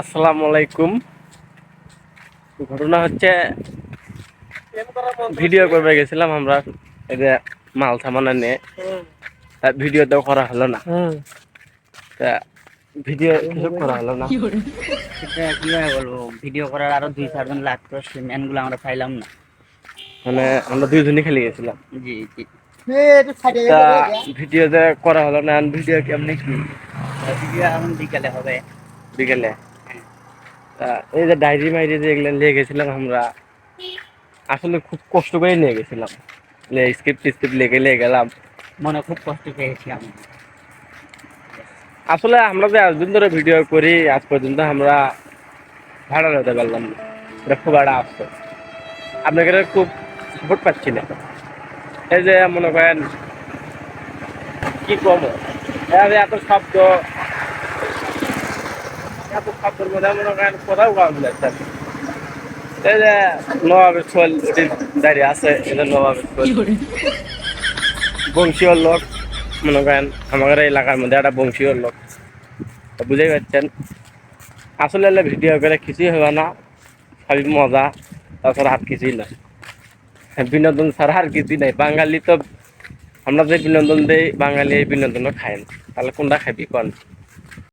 আসসালামু আলাইকুম। ঘটনা হচ্ছে ভিডিও করবে গেছিলাম আমরা এই যে মাল সামানা নিয়ে তা ভিডিও তো করা হলো না। তা ভিডিও করা হলো না। কীভাবে বলব? ভিডিও করার আরও দুই চারজন লাগতো সেই ম্যানগুলো আমরা পাইলাম না। মানে আমরা দুইজনই খেলে গেছিলাম। জি জি। তা ভিডিও করা হলো না ভিডিও কেমনি কি? এখন বিকালে হবে। বিকেলে? এই যে ডায়েরি মাইরি যে এগুলো নিয়ে গেছিলাম আমরা আসলে খুব কষ্ট করে নিয়ে গেছিলাম। স্ক্রিপ্ট স্ক্রিপ্ট লেগে লেগে গেলাম। মনে খুব কষ্ট পেয়েছি আমি। আসলে আমরা যে এতদিন ধরে ভিডিও করি আজ পর্যন্ত আমরা ভাড়া হতে পারলাম না। এটা খুব একটা আফসোস। আপনাকে খুব সাপোর্ট পাচ্ছি না। এই যে মনে করেন কি কম এত শব্দ এত শব্দের মধ্যে মনে করেন কোথাও পাওয়া যাচ্ছে। এই যে নবাবের ছোল দাঁড়িয়ে আছে এটা নবাবের ছোল বংশীয় লোক, মনে করেন আমাদের এলাকার মধ্যে একটা বংশীয় লোক। বুঝেই পারছেন আসলে ভিডিও করে কিছুই হবে না সবই মজা, তাছাড়া আর কিছুই না। বিনোদন ছাড়া আর কিছুই নাই। বাঙালি তো, আমরা যে বিনোদন দেই, বাঙালি এই বিনোদনও খায় না। তাহলে কোনটা খাবি, কোন?